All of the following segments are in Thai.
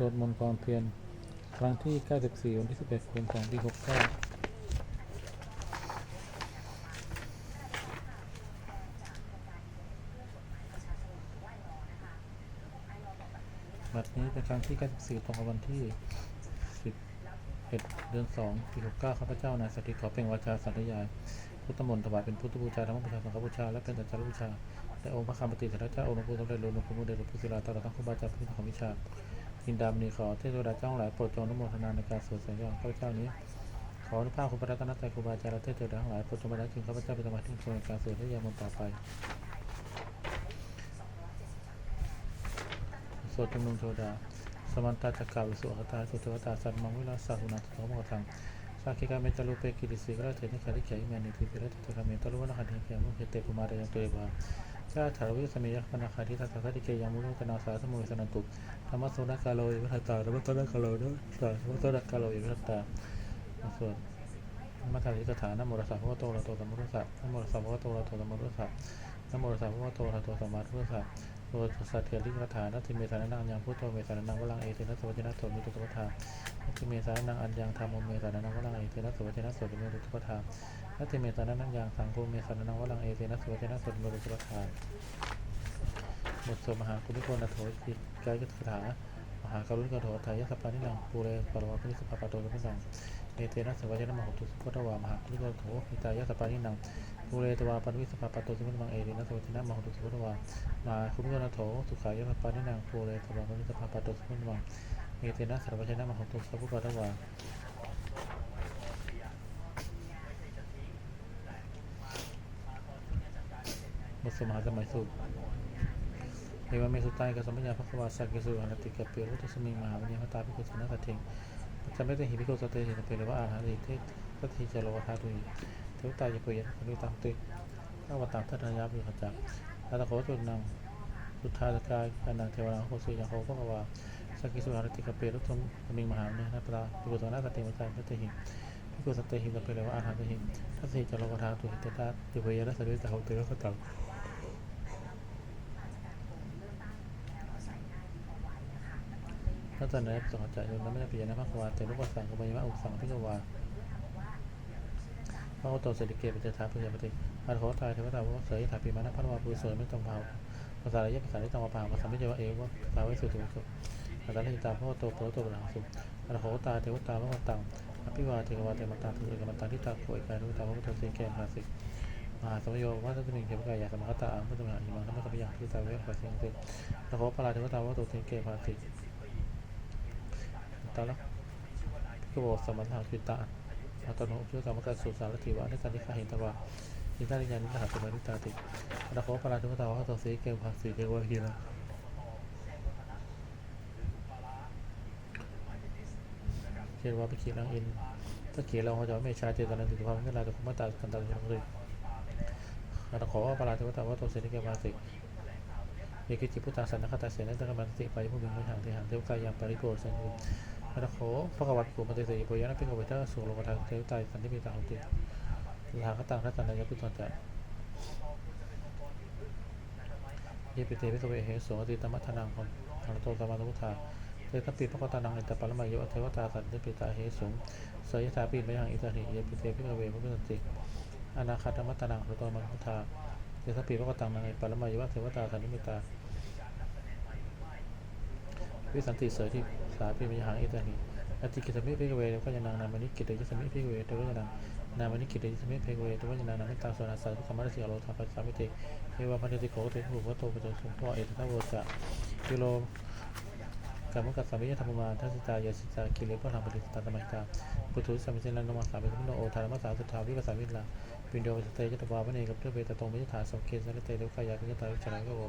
สวดมนต์ความเพียรครั้งที่ 94 วันที่ 11กุมภาพันธ์ปี 69บัดนี้เป็นครั้งที่ 94 ตรงกับวันที่ 11 เดือน 2 ปี 69 ข้าพเจ้านายสติขอเปล่งวาจาสัตยาย พุทธมนต์ถวายเป็นพุทธบูชาธรรมบูชาสังฆบูชา และเป็นสัจจบูชาในองค์พระคำปฏิสัทธเจ้าองค์หลวงปู่สมเด็จหลวงปู่มุเดชหลวงปู่ศิลาตลอดทั้งครูบาอาจารย์ผู้ของวิชา ยินดามณีขอเทวดาเจ้าทั้งหลายโปรดจงนุโมทนาในการสวดสัญญาข้าพเจ้านี้ ขออนุภาพคุณพระรัตนตรัยครูบาอาจารย์และเทพเจ้าทั้งหลายโปรดจงมาได้ถึงข้าพเจ้าเป็นสมาธิในการสวดสัญญามนต์ต่อไปสวดจำนวนโทดาสมันตาจักรวิสุขตาสุเทวตาสัตมังวิลาสาหุนาทุกขโมทังสาคิกาเมตาลุเปกิริสิกราเทนิคาริเกยเมนิติปิระติตกาเมตาลุวนาคดิเกมุเฮเตกุมารยังเตวา ชาถาวิสเมยัคนาคาทิทัสสะติเกยามุลุกนาสาสมุสนันตุธรรมสุนักาโลยิวัตตาธรรมสุนักาโลนะตาธรรมสุนักาโลยิวัตตาส่วดมัทธิสถานนโมรสสะพระโตระโตสัมมุรัสสะนโมรสสะพระโตระโตสัมมุรัสสะนโมรสสะพระโตระโตสัมมาทุรัสะโดยสัตเถริกถานัตถิเมสานังยังพุทโธเมสานังวลังเอเทนะสวัจนะโตมิตุตปทา ติเมสานังอัญญังธรรมเมสานังวลังเอเทนะสุวัจนะโตมิตุตปทานัติเมสานังยังสังโฆเมสานังวลังเอเทนะสุวัจนะโตมิตุตปทาบทสวดมหาคุณนิพนธ์โถจิกายคาถามหากรุณกโถไทยสัพพานินังปูเรปรวะพิสภาปะโตสัมปังเอเทนะสวัจนะมโหตุสุขตวามหากรุณกโถหิตายสัพพานินังปูเรตวาปริสภาปโตสัมปังเอเทนะสวัจนะมโหตุสุขตวามาคุณโยนาโถสุขายะปานินางภูเรสวามิสภาปตุสมุนวัง เอเตนะสัรวชนะมหตุสัพพุปะวาบทสมหาสมัยสุเอวเมสุตายกัสมัญญาภควาสักกิสุอนัตติกะเปรุตสมิงมหาวิญญาณตาภิกขุสนะสัตถิงจำไม่ได้หิภิกขุสเตหิเปรวะอาหาริเทสัตถิจโลวทาตุยเทวตายะเปยนะปริตังติข้าวตังทัตยาภิขจักอาตโขจุนังสุทธาสกายกานังเทวราโคสุยังโคพระวา สกิสุหารติกเปรุตมมิงมหาเนนัปราภิกุสนาสติมัจายพัตหิภิกุสตหิสัพเพเลวะอาหารหิทัศสิจโลกธาตุหิตตาติเวยนัสริตาหุติรสตังนัตตนะสังกัจจายนนัมยปิยนะภควาเตลุปสังกบยมะอุสังพิกวาพระโอตเสดิเกปิเจธาปุญญปฏิอัตโขตายเทวตาวะเสยถาปีมานะพันวาปุเสยไม่ต้องเผาภาษาระยะภาษาที่ต้องมาผ่าภาษาไม่ใช่ว่าเอวว่าภาษาไว้สุดถึงสุด ภาษาที่ตาพ่อโตโตโตเป็นหลังสุดอันโหตาเทวตาพระมาตังอภิวาเทวาเทวตาทุเอกมันตังที่ตาโขยกายทุตาพระพุทธเจ้าแก่ภาสิกมหาสมโยวัตถุมิงเทวกายาสมคตาอังพุทธมหาอิมังธรรมสัพยาที่ตาเวภาสิงติอันโหปราเทวตาวัตถุเทเกภาสิกตาละพิกโวสมัทธาคิตาอัตโนเชื่อกรรมการสุสารถิวะนการที่ข้าเห็นตว่าทิตาลิยานิสหัสมานิตาติอันโหปราเทวตาวัตถุเสเกภาสิกเกวะฮีระ เช่นว่าไปขีดลังอินถ้าขีดเราจะไม่ชาเจตนาติดความไม่ลาแต่คุมาตากันตาอย่างเลยอาตขอว่าปราเทวตาว่าตัวเสนิเกมาสิเยกิจิพุทธาสันนคตาเสนตระมันติไปผู้บินไม่ห่างที่ห่างเทวกายามปริโกรสันยุอาตขอพระกวัตปุมาเตเสยปุยนะเป็นกวิตาสุโลกทางเทวตายสันติมีตาของติทาคตังทัตนายพุทธจักเยปิเตปิสเวเหสงติตมัทนังของทางโตสมานุทธา เทตปิพระกตานังอิตาปรมายุเทวตาสันติปิตาเหสุงเสยถาปีมยังอิตาหิเยปิเตพิกเวพุทธติอนาคาตมัตตานังหรือตัวมังคุทาเทตปิพระกตานังอิปรมายุเทวตาสันติปิตาวิสันติเสยที่สาปีมยังอิตาหิอติกิตมิพิกเวเดก็ยนางนามนิกิตยิสมิพิกเวเดก็ยนางนามนิกิตยิสมิพิกเวเดก็ยนางนามิตาสนาสัตธรรมรสิกโลทาปัสสามิเตเทวพันธิโกเทหุวัตโตปะโตสุงพ่อเอตทัวจะกิโล กรรมกัสสามิยธรรมมาทัสสิตายสิตากิเลปะหังปฏิสตาตมัยตาปุถุสัมมิเจนันนมัสสามิสมโนโอทารมัสสาสุทาวิปัสสามิลาปินโดสเตจตวาพเนกับเพื่อเบตตงมิจฐานสมเกณฑ์สันเตเดวกายาพิจตาวิจารณ์ก็โอ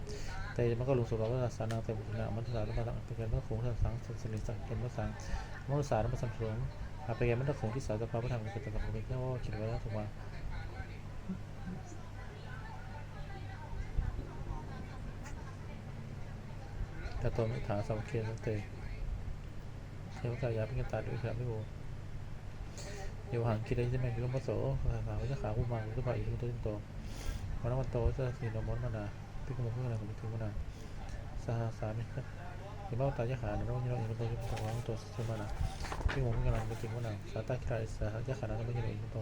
เตยมันก็ลุสุรวัฏสานังเตบุญนามัตสาธรรมสังเป็นการมัคคงสังสังสัสลิสังเป็นมัสสังมัสสาธรรมสัมสวงอาเป็นกมัตคงที่สาสภาพระธรรมเป็นตระเป็นแค่ว่าคิดไว้แล้วถูกไหม กระตัวมิฐานสมเกณฑ์สันเตเทวกายาพิกตาด้วยครับพี่โบโยหังคิดได้ใช่ไหมคือลมโสขาขาวิจขาผู้มังหรือเปล่าอีกตัวตัวโตวันนั้นวันโตจะสีนมนมานาพิกมงเพื่ออะไรผมถึงมานาสหสามิหิมะตายะขานะโนยิโนอินโตยิโตวะโตสุมานะพิมงกำลังไปถึงวันนั้นสาตาคิราอิสระยะขานะโนยิโนอินโต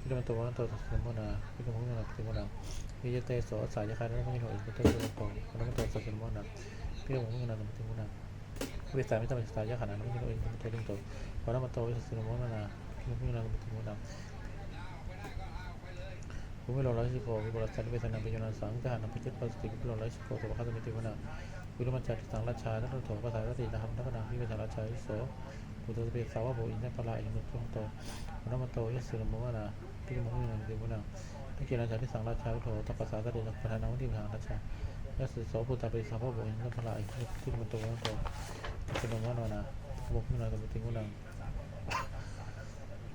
พิมโตวะโตสุมานะพิมงกำลังไปถึงวันนั้นวิเยเตโสสายะขานะโนยิโนอินโตยิโตวันโตสุมานะพิมงกำลังไปถึงวันนั้นวิสามิตามิสายะขานะโนนอินโตยิโตวันโตสุมานะ พิมงกำลังไปถึงวันนั้นภูมิโลร้อยสิบหกวิบุรสันเวทนาปิยนาสังทหารนพิจิตรปสติวิบุโลร้อยสิบหกตัวข้าตมิติวนาวิรุมันจัดสังราชาทัตโถภาษาตินะครับนักนาพิเวทราชาวิโสปุตตะเปสาวะโบอินทปลาอินุตุโตวันมโตยสุรมวนาพิมหินันติวนานักกีฬาชาที่สังราชาวิโถตัปภาษาตินักประธานาธิบดีทางราชา ยัสุโสปุตตะเปสาวะโบอินทปลาอินุตุมโตวันโตสุรมวนนาบุคคลนาตมิติวนา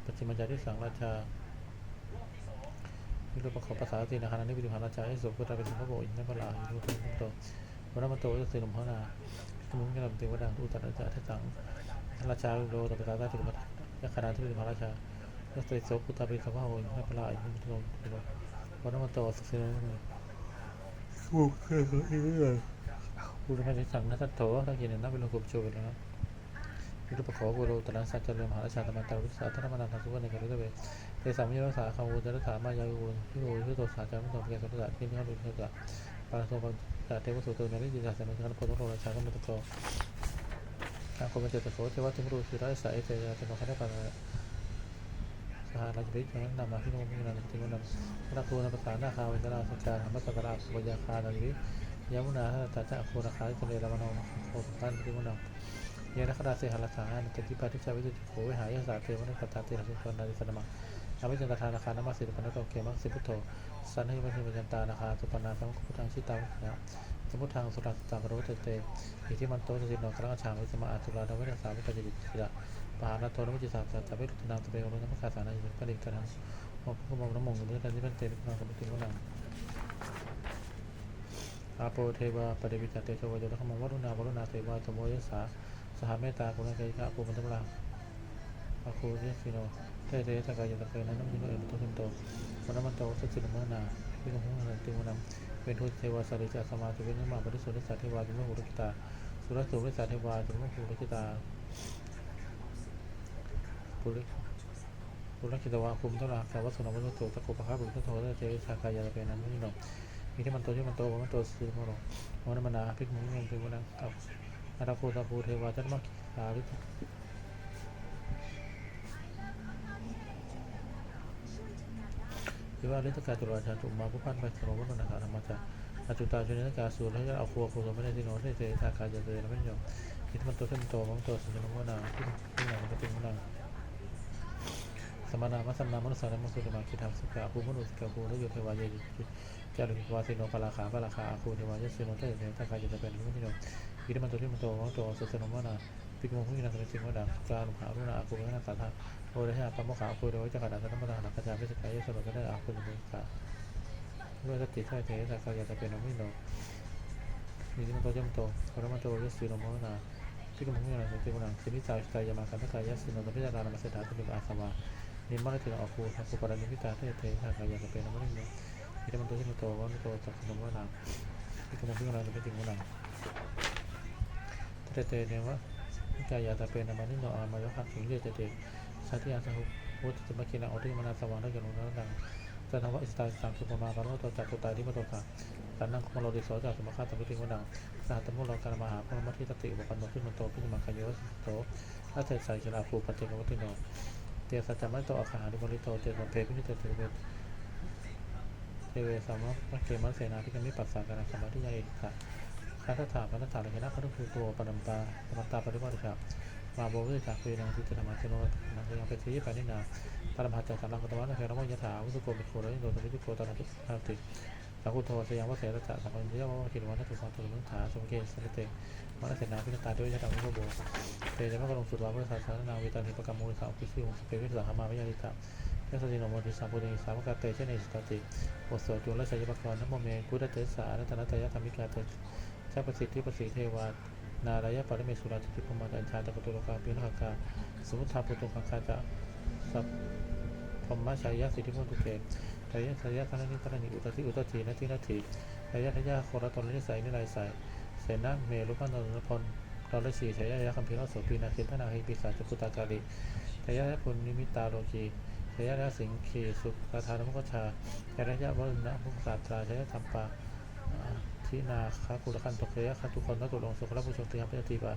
ปัจจิมัญญาที่สังราชาวิรุปขอภาษาตีนาคานิวิธีมหาราชาให้สมกุตาเป็นพระโบอินทพระอินุทุนโตวันนั้นมันโตจะสื่อลมพระนาขมุนกันลำเตีวดังอุตตราชาทัตังราชาโลตัปตาตาถึงมัทยาคณาที่วิธีมหาราชาก็สื่อสมกุตาเป็นพระโบอินทพระอินุทุนโตวันนั้นมันโตสื่อลมคู่เค ยอีกเรื่องบุรุษที่สั่งนัทโถถ้ากินนับเป็นลงกุบโจกันแล้ววิรุปขอบุรุษตระสัจจเรมหาราชาตมันตาวิสาธรรมนันทสุวรรณเกตุเวเตสามิรักาคำวุจรักษามายาวุที่โอที่โตสาจามุตโตเกสุตตะที่นิพพานุเทกะปาราโสปัญจเทวสุโตนาริจิตาสนุขันโพธิโลราชากัมมุตโตอาคมเจตโสเทวทิมรูสิราสายเตยาเทวคันธปา สหราชวิจังนามาพิโนมินันติมุนันรักคูนภาษาหน้าคาเวนนาสัจจาธรรมสักการะปุญญาคานาริยมุนาตาจะคูนาคาจิเลรามโนโคปันติมุนันเยนคดาเสหรัสสานันติปาทิชาวิจุโขวิหายสาเทวนัตตาเตหสุขนาริสนมังอาวิจันตทานาคานามาสิริปนโตเกมักสิพุทโธสันนิวัติปัญตานาคาสุปนาสังคุทังชิตาวินะสมุทังสุรัสตากโรเตเตอิทิมันโตจิโนกรังชาวิสมาอาตุลาดเวนัสาวิปจิติระ ปหานาโตนวิจิสาสัตตะเวทุนางตเปโอรุนัมคาสานายิปนิกันโมพุโมนมงมุทันนิพันเตปิมังกบิติมุนังอาโปเทวาปฏิวิตาเตโชวโยระขมวัรุณาวรุณาเทวาสมโมยสาสหเมตตากุณเกยะภูมิธรรมราอาคูเยสิโนเตเตตะกายตะเกยนั้นมิโนเอตุสินโตวันามันโตสัจจิมนาพิคุหันติมุนังเป็นทุเทวาสาริจัสมาติเวนิมาปฏิสุริสัตเทวาจุมหูรุกิตาสุรสุริสัตเทวาจุมหูรุกิตา ปุริปุริกิตวะคุมตระสาวัสสุนวัตโตตะโกปะคาบุตโตเตเชากายตะเกยนั้นมิโนมีที่มันโตที่มันโตมันโตสิมโนวันนั้นมนาพิคุหันติมุนังอัอาราโคตาภูเทวาจัตมักสาวิหรือว่าเรื่องการตุลาชาตุมาผู้พันไปสมมตินาคาธรรมจักอาจุตาชนิดกาสูรแล้วจะเอาครัวครัวไม่ได้ที่โน้ตได้เจตากายจะเจอแล้วไม่ยอมคิดมันโตัวขึ้นโตของตัวสุนทรมนาที่ที่ไหนมันจะเป็นมันา สมนามัสนามุสานามุสุตมาคิดทำสกาภูมุนุสกาภูแล้วอยู่เทวายจิจารุวาสิโนปราคาปราคาอาคูเทวายสิโนเตเตตากายจะเป็นไม่ยอมคิดมันโตัวที่มันโตของโตัวสุนทรมนาพิกมงพุทธินักสิงห์ดังการหารุณาอาคูนักสัทธาโอเดชะปะมขาอาคูโดยจักรดาสนมนาหลักกระจายพิสกายยสโนก็ได้อาคูนเมืองกาด้วยสติใช่เทสากายจะเป็นอมิโนมีที่มันโตย่อมโตพระมันโตยสุโนมนาที่กำลังมีอะไรในที่กำลังสิมิจายสายามาคันทกายสุโนตพิจารณามาเสดาตุลิอาสวานิมอาสวา มันโตจากสุโนมนาที่กำลังมีอะไรในที่กำลังเตเตเนวะกายาตาเป็นอมานิโนอามายคักถึงเยเจเตชาติอาสหุวุฒิมาคินาอติมานาสว่างได้กันนุนังจะทำว่าอิสตาสังคือประมาณการว่าตัวจากตัวตายที่มาตัวขาการนั่งของเราดิสอจากสมคาตมิติวดังสหัตมุลการมหาพระมัทิตติอุปปันโนขึ้นมันโตขึ้นมาคายสโตและเศษใส่ชลาภูปัจเจกวัติโน เตียสัจจไม่โตอาคาริบริโตเจตวันเพพินิเตเตเวเทเวสามะเกมัสเสนาพิกมิปัสสาการสมาธิยาเอกค่ะคาถาพระนักถาเลนะพระทุคือตัวปนัมตาปนัมตาปริวัติค่ะมาโบวิจากคุยนังสิจธรรมะเชโนนังยังเป็นที่ปานินาปรมาจารย์สามลังกตวะนะเฮรมยถาวุสุโกมิโคระยิโนตมิติโกตนะตุนาติ สังคุโทสยามวเสรตะสัมปัญญาวะกินวันนัตุสังตุลุนถาสมเกสสเตมรเสนาพิณตาด้วยยะตังวิโบเตจะมะกลงสุดวาพุทธศาสนาวิตานิปกรรมมูลสาวพิสิวสเปวิสังฆมาวิยาลิตาเทศติโนโมติสัมปุติสามกาเตเชเนสตติบทสวดจุลชัยปกรณ์นโมเมพุทธเตสานัตนตยธรรมิกาเตเจ้าประสิทธิประสิทธิเทวานารายะปริเมสุราติติพมาตัญชาตะกตุโลกาปิณหกาสมุทธาปุตุคังคาจะสัพธรรมชายะสิทธิมุตุเก ทายะทายะธนนิธนนิอุตติอุตตินาทินาทิทายะทายะโครตนนิสัยนิไรใสเสนาเมรุปันนนพลเราได้สี่ชายยะคัมภีร์โสปีนาคินทนาหิปิสาจพุตากาลิชายยะปุณนิมิตาโลกีชายยะสิงคีสุกาธานมุกชาชายยะวรุณะมุกสาตราชายยะธรรมปาทินาคากุลคันตกชายะคันตุคนนัตุลงสุขลับุชงติยามปฏิปา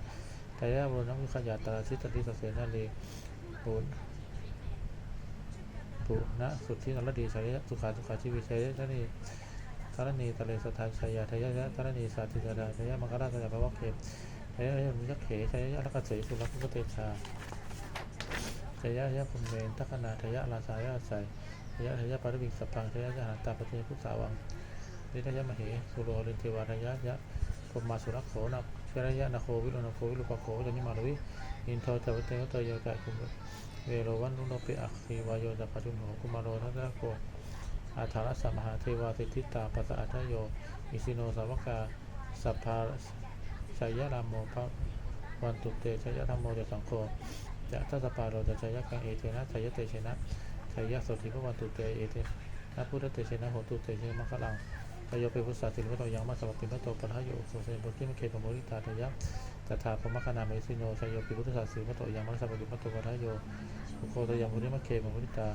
ชายยะวรุณะมุขยาตราชิตติสเสนาลีปุณ ปุณะสุทธินรดีชายยะสุขาสุขาชีวิชายยะนี่ธรณีทะเลสถานชัยยาทยะธรณีสาธิตดาทยะมังคลาทยะภวะเขมทยะยะมุยักเขทยะยะรักเสยสุรักขุเตชาทยะยะพุมเมนทัคนาทยะราชายะใสทยะทยะปาริบิกสัพพังทยะยะหันตาปเทพุทธาวังนิทยะมเหสุโรลินเทวาทยะยะพมมาสุรักโขนักเชรยะนาโควิโรนโควิลุปโคจนิมาลุวิอินโทจวัตเตวตโยกะคุม เวโรวันนุโนเปอัคคีวายโยตปัจจุโนกุมารโรทัตตะโกอาถารสัมหาเทวาสิทธิตาปัสสะอัตโยอิสิโนสาวกาสัพพาชัยยะรามโมภะวันตุเตชัยยะธรรมโมเดสังโฆจะทัสสปาโรจะชยะกังเอเทนะชัยยะเตชนะชัยยะโสติภวันตุเตเอเทนะพุทธเตชนะโหตุเตเชนะมังคลังชโยเปพุทธศาสิลวัตโตยังมาสวัสดิมัตโตปะทะโยโสเซบุกิมเคปโมริตาทยะ ตถาพมคณาเมสิโนชโยปิพุทธศาสิลวัตโตยังมาสวัสดิมัตโตปะทะโยอุโคตยังมุนิมะเคปโมริตา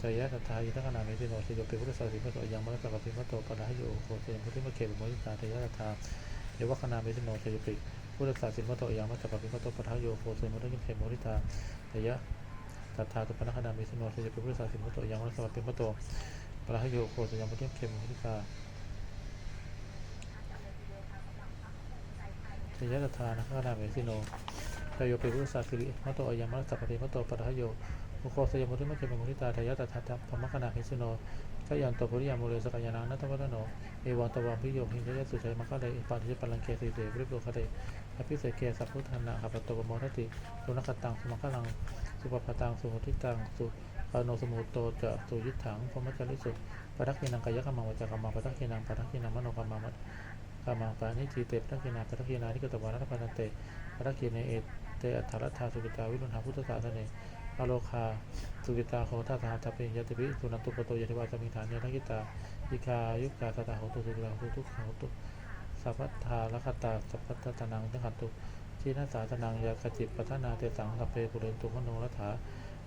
จายะตถายิทักนามิติโนสิโยปิพุทธสาสิมัตโตยังมะสักปิมัตโตปะนะโยโคเสยพุทธิมะเขปโมยิตาทายะตถาเยวคนามิติโนสิโยปิพุทธสาสิมัตโตยังมะสักปิมัตโตปะนะโยโคเสยพุทธิมะเขปโมยิตาทายะตถาตุปนะคนามิติโนสิโยปิพุทธสาสิมัตโตยังมะสักปิมัตโตปะนะโยโคเสยพุทธิมะเขปโมยิตาทา ยะตถานะคนามิติโนชโยเปิพุทธสาสิริมัตโตอายังมะสักปิมัตโตปะนะโยโอโคสยมุติมะเขมมุนิตาทายะตถาตพมคณาหิสุโนกยันตปุริยามุเรสกายานังนัตวัตโน เอวังตวังพิโยหินยะสุชัยมะคะเลปาทิปัลังเกสิเตวริโกคะเตอภิเสกเกสัพพุทธานาขัปโตปโมทติสุนักตังสุมังคลัง สุปปะตัง สุโหติตัง สุปโนสมุตโตจะสุยิถังพมัจจริสุปะทักขินังกายกรรมังวจากรรมังปทักขินังปะทักขินังมโนกรรมัง กรรมังปานิจีเตปทักขินาปทักขินานิกตวานัตปานันเตปทักขิเนเอเตอัฏฐรัตถาสุกิตาวิรุณหาพุทธศาสเนอโลคาสุกิตาโหตถาทัพเพยติปิสุนันตุปโตยติวาสมิฐานเนรกิตาอิคายุกาตตาโหตุสุกิตาโหตุทุขโหตุสัพพัทาลคตาสัพพตตนังจัขันตุชีนาสาตนังยาขจิตปัทนาเตสังสัพเพปุเรนตุขโนรัฐา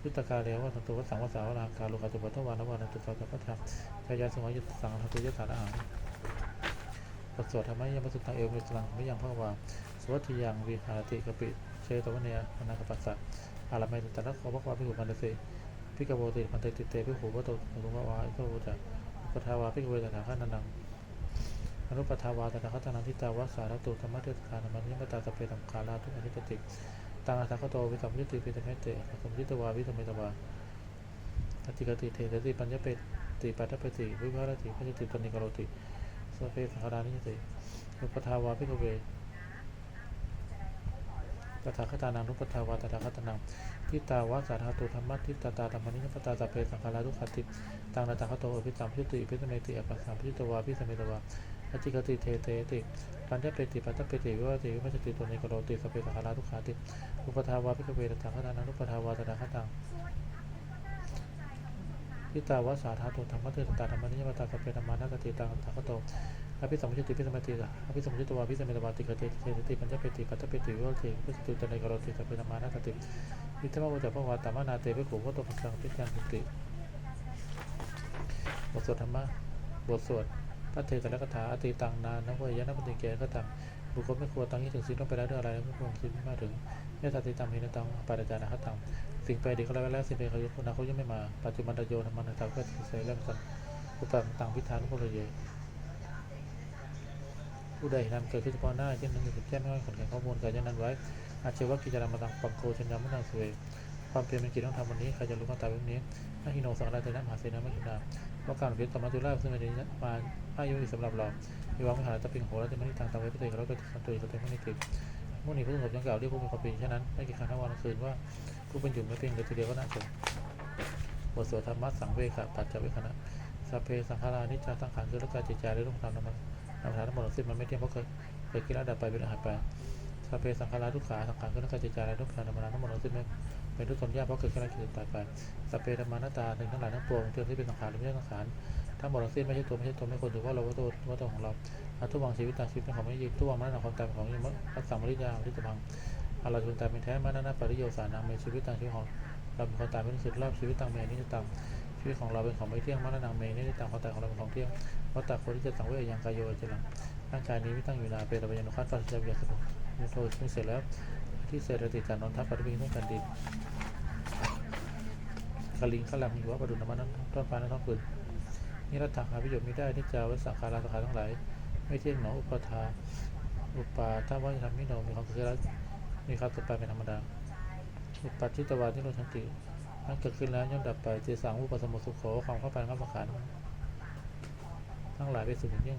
ยุตกาเลวะสันตุวัสังวสาวราคาลุกาตุปัตวานวานันตุสัพพะทัพชายาสมัยยุตสังทัตุยสารอาหาร บทสวดธรรมะยมสุตังเอวมิสลังไม่ยังพระวาสวัสดิยังวิหารติกปิเชตวเนียนักปัสสะอาลามัยตันนักขอพระความพิหุพันเตสิพิกโบติพันเตติเตพิหุวัตโตนุภาวาอิโตจะปทาวาพิกเวตถาคานังอนุปทาวาตถาคตานันทิตาวาสารตุธรรมเทศกาลมันนิมตาสเปตังคาลาทุอนิปติตังอาสาคโตวิสัมพิติปิตเมเตสมพิตวาวิสมิตวาอติกติเทสติปัญญเปติปัตตเปติวิภารติพัจติปนิกโรติ สเปสังขารานิติอุปทาวาพิกเวตถาคตานังนุปทาวาตถาคตานังทิตาวาสาธาตุธรรมะทิตตาตาธรรมนิยปตาตาเปสังขาราทุกขติตังนาตาคโตอภิสัมพิจติพิสเมติอปัสสัมพิจตวาพิสเมตวาอจิกติเทเตติปัญญเปติปัตตเปติวิวัติวิมัจติตุนิกโรติสเปสังขาราทุกขาติอุปทาวาพิกเวตถาคตานังนุปทาวาตถาคตัง ทิตาวสาธาตุธรรมะทิตตาธรรมนิยปตาสเปธรรมานัสติตังตถาคโตอภิสมุทติพิสมติอภิสมุทติวาพิสมิตวาติกเตเตติปัญจเปติปัตตเปติวิวัติพิสตุตในกรติสเพธรรมานาสติวิธรรมวจพระวาตามานาเตเปขุวัตโตปัสสังพิจันติบทสวดธรรมะบทสวดพระเทตระคาถาอติตังนานนวยนะปฏิเกก็ตัง บุคคลไม่ควรตังยี่ถึงสิ้นต้องไปแล้วด้วยอะไรไม่ควรสิ้นมาถึงเมตตาติตังมีนตังปาราจานะคตังสิ่งไปดีเขาแล้วแล้วสิ่งไปเขายุคนเขายังไม่มาปัจจุบันตโยธรรมันตังก็เสยเริ่มสันอุตังตังพิธานุโพลเยผู้ใดนำเกิดขึ้นเฉพาะหน้าเช่นนั้นจะแจ้งให้ขนแข่งข้อมูลการยันนั้นไว้อาชีวะกิจการมาตังปังโคชัญญามุนังสเว ความเพียรเป็นกิจต้องทำวันนี้ใครจะรู้ความตายวันนี้นาฮิโนสังราเตนะมหาเสนาไม่กินนาว่าการเพียรธรรมะตุลาซึ่งเป็นมาอายุสำหรับเรามีวางวิหาตะปิงโหและจะไม่ได้ทางตามไว้พิเศษแล้วก็สันตุยสเตไม่ได้ติดมุ่งหนีผู้สงบยังกล่าวเรียกผู้มีความเป็นเช่นนั้นไม่กี่ครั้งทั้งวันทั้งคืนว่าผู้เป็นอยู่ไม่เป็นเลยทีเดียวก็น่าสนบทสวดธรรมะสังเวกปัจจเวคณะสัพเพสังขารานิจจาสังขารคือละกายจิตใจและลงทางนำมันนำฐานทั้งหมดสิ้นมันไม่เที่ยงเพราะเคยเคยกินแล้วดับไปเป็นอาหารไปสัพเพสังขาราทุกขาสังขารก็นักการจิตใจและทุกขานธรรมนาทั้งหมดสิ้นไม่ เป็นทุกทนยากเพราะเกิดขึ้นแล้วเกิเลสตายไปสัพเพธรรมานาตาถึงทั้งหลายทั้งปวงเพื่อที่เป็นสังขารหรือไม่ใช่สังขารทั้งหมดทั้งสิ้นไม่ใช่ตัวไม่ใช่ตนไม่ควรถือว่าเราว่าตัวว่าตัวของเราอาทุกวังชีวิตตาชีวิตเป็นของไม่ยึดทุกวังมรณะความตายเป็นของยังรักษามริยาที่จะพังอาราจึงตายเป็นแท้มานานปริโยสานาเมชีวิตตาชีวิตของเราเป็นคนตายเป็นสุดรอบชีวิตต่างเมนี่จะต่างชีวิตของเราเป็นของไม่เที่ยงมานานเมนี่จะต่างความตายของเราเป็นของเที่ยงเพราตักคนที่จะสังเวชยังกายโยจะหลังร่างกายนี้ไม่ตั้งอยู่นานเป็นระเบียนคัดฟันจะเบียดสะดุดยุโทซึ่เสร็จแล้ว ที่เสร็จติจานนทัพปฏิบินต้องการดินกลิงขลังอยู่ว่าประดุน้ำมันต้นฟ้าน้ำต้นปืนนิรัตถาประโยชน์ไม่ได้นิจจาวัสสังขาราสังขารทั้งหลายไม่เที่ยงหนออุปทาอุปาถ้าว่าจะทำให้หนมีความเกิดแล้วมีความต่อไปเป็นธรรมดาอุปัชิตวาที่โลชันติทั้งเกิดขึ้นแล้วย่อมดับไปเจสังอุปสมุสุโขความเข้าไปของสังขารทั้งหลายไปสู่อย่างยิ่ง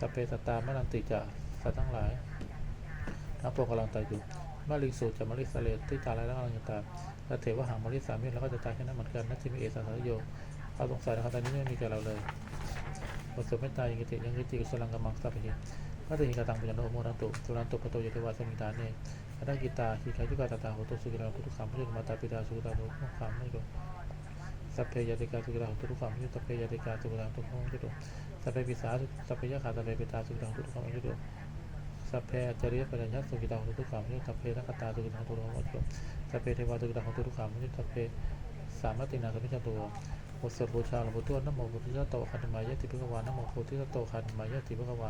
สเพสัตตามนันติจะสัตว์ทั้งหลายทั้งปวงกำลังตายอยู่ มาลิสูจะมาลิสเลตที่ตายแล้วกำลังจะตายและเทวะหังมาลิสามิแล้วก็จะตายแค่นั้นเหมือนกันนัตถิมิเอสังสารโยความสงสัยนะครับตอนนี้ไม่มีแก่เราเลยบทสวดเมตตายยังกิติยังกิติกุศลังกำมังสัพเพหิพระติหิกาตังปุญญโนโมนันตุสุนันตุปโตยเทวาสมิตาเนพระกิตาหิคายุกาตตาโหตุสุกิราหุตุขามพระยุมาตาปิตาสุกตาหุตุขามไม่โดสัพเพยติกาสุกิราหุตุขามยุตเพยติกาสุกิราหุตุขามไม่โดสัพเพปิสาสัพเพยขาสัพเพปิตาสุกิราหุตุขามไม่โด สัพเพจริยปัญญาสุกิตาหุตุกขามยุสัพเพทักตาสุกิตาหุตุกขามไม่โดสัพเพเทวาสุกิตาหุตุกขามยุสัพเพสามตินาสัพเพจตุบทสวดบูชาหลวงปู่ทวดนโมพุทธิโตคันมายะติพิกวานโมพุทธิโตคันมายะติพิกวา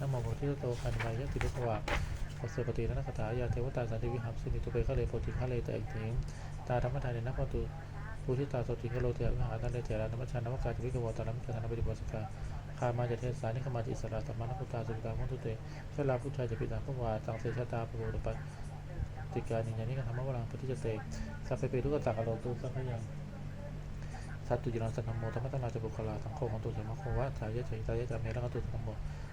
นโมพุทธิโตคันมายะติพิกวาบทสวดปฏินักถายาเทวตาสันติวิหัมสุนิตุเปคะเลโพธิคะเลตเอกเถงตาธรรมทานในนักปตุภูทิตาสติคะโลเทวิหารตันเลเถระธรรมชานวกาจิวิกวตานัมกาธนปฏิบัติสกา คามาจะเทศานิขมาจิสระธรรมนัพุตาสุตามุตุเตเวลาพุทธายจะปิดาพวาตังเสชะตาปุโรตปติกานิยานิกันธรรมวรังปฏิจเตสัพเพเปทุกตักอโลตุสัพพยังสัตตุจิรังสันธรรมโมธรรมตนาจะบุคลาสังโฆของตุสมะโควะสายะเฉยตายะจามเมระกตุธรรมโม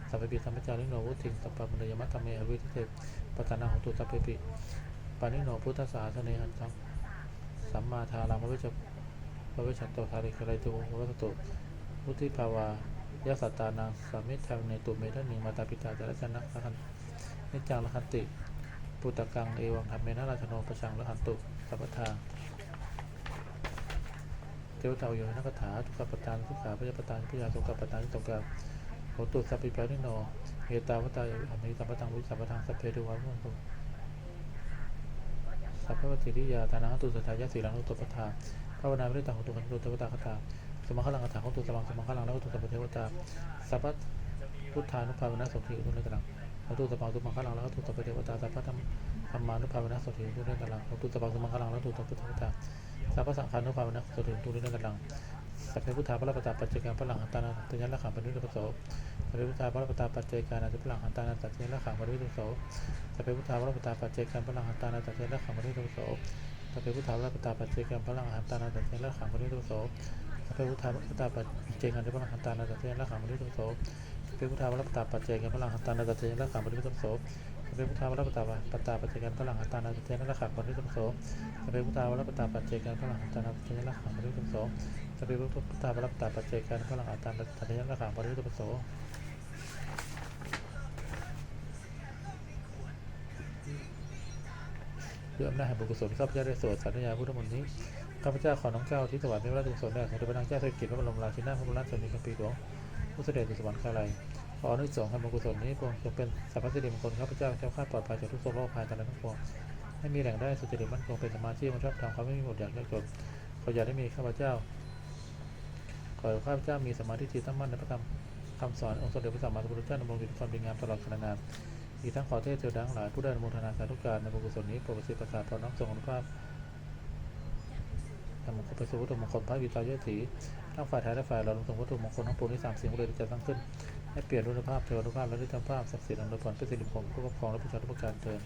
สัพเพปิสัมปจาริโนวุติงสัพพะมณียมัตตเมอวิทิเตปตานาของตุสัพเพปิปานิโนพุทธศาสเนหันตังสัมมาทารังพระเวชพระเวชันโตทาริคไรตุวัตตุพุทธิภาวา ยะสัตตานังสามิทังในตุเมทันนิมาตาปิตาจารชนะละคันนิจังละคันติปุตตะกังเอวังธรรมเมนะราชโนประชังละคันตุสัพพทาเทวตาอยู่ในนักถาทุกขปตานทุกขาพยาปตานพยาสุขปตานที่ตรงกับโหตุสัพพิปานิโนเฮตาวตายอเมสัมปตังวิสัมปทังสัพเพทุวังตุสัพพะวติริยาตานังตุสัทธายะสีลังนุตตปทาภาวนาไม่ได้ต่างของตุขันตุเทวตาคตา มังคลังคาถาของตุสมังสมังคลังแล้วก็ตุสัพเทวตาสัพพพุทธานุภาเวนาสมถิอุตุในตรังของตุสังสมังคลังแล้วก็ตุสัพเทวตาสัพพธรรมธรรมานุภาเวนาสมถิอุตุในตรังของตุสังสมังคลังแล้วตุสัพพเทวตาสัพพสังขานุภาเวนะสติตุลินักลังสัพเพพุทธาพระปตาปัจเจกาพระหลังหันตานาตัญญละขังปริวิตุโสสัพเพพุทธาพระปตาปัจเจกานาพระหลังหันตานาตัญญละขังปริวิตุโสสัพเพพุทธาพระปตาปัจเจกาพระหลังหันตานาตัญญละขังปริวิตุโสสัพเพพุทธาพระปตาปัจเจกาพระหลังหันตานาตัญญละขังปริวิตุโส สัพเพพุทธาพระปตาปัจเจกาพระหลังหันตานาตัญญละขังปริวิตุโสสัพเพพุทธาพระปตาปัจเจกาพระหลังหันตานาตัญญละขังปริวิตุโสสัพเพพุทธาพรปตาปตาปัจเจกาพระหลังหันตานาตัญญละขังปริวิตุโสสัพเพพุทธาวรปตาปัจเจกันพลังอัตตานัตยละขังปริตุปโสสัพเพพุทธาวรปตาปัจเจกันพลังอัตตานัตยละขังปริตุปโสด้วยอำนาจแห่งบุญกุศลข้าพเจ้าได้สวดสัญญาพุทธมนต์นี้ ข้าพเจ้าขอน้อมเกล้าที่ถวายเป็นพระราชกุศลแด่สมเด็จพระนางเจ้าสิริกิติ์พระบรมราชินีพระบรมราชชนนีพันปีหลวงผู้เสด็จสู่สวรรคาลัยขออนุสงส์ให้บุญกุศลนี้ปวงจงเป็นสัพพสิริมงคลข้าพเจ้าแก้วคลาดปลอดภัยจากทุกโศกโรคภัยทั้งหลายทั้งปวงให้มีแหล่งได้สุจริตมั่นคงเป็นสมาธิมันชอบทำความไม่มีหมดอยากยากจนขออย่าได้มีข้าพเจ้า ขอข้าพเจ้ามีสมาธิที่ตั้งมั่นในพระธรรมคำสอนองค์สมเด็จพระสัมมาสัมพุทธเจ้าดำรงอยู่ในความดีงามตลอดกาลนานอีกทั้งขอเทศเทวดาทั้งหลายผู้ได้อนุโมทนาสาธุการในบุญกุศลนี้โปรดประสิทธิ์ประสาทพรน้อมทรงอนุภาพ มงคลไปสู่วัตถุมงคลพระวิตายะถีทั้งฝ่ายไทยและฝ่ายเราลงส่งวัตถุมงคลทั้งปวงที่สามสิ่งเลยที่จะตั้งขึ้นให้เปลี่ยนรูปภาพเทวรูปภาพและรูปภาพศักดิ์สิทธิ์อันโดยผลเป็นสิริมงคลผู้ปกครองและผู้ชาทุกประการเทิน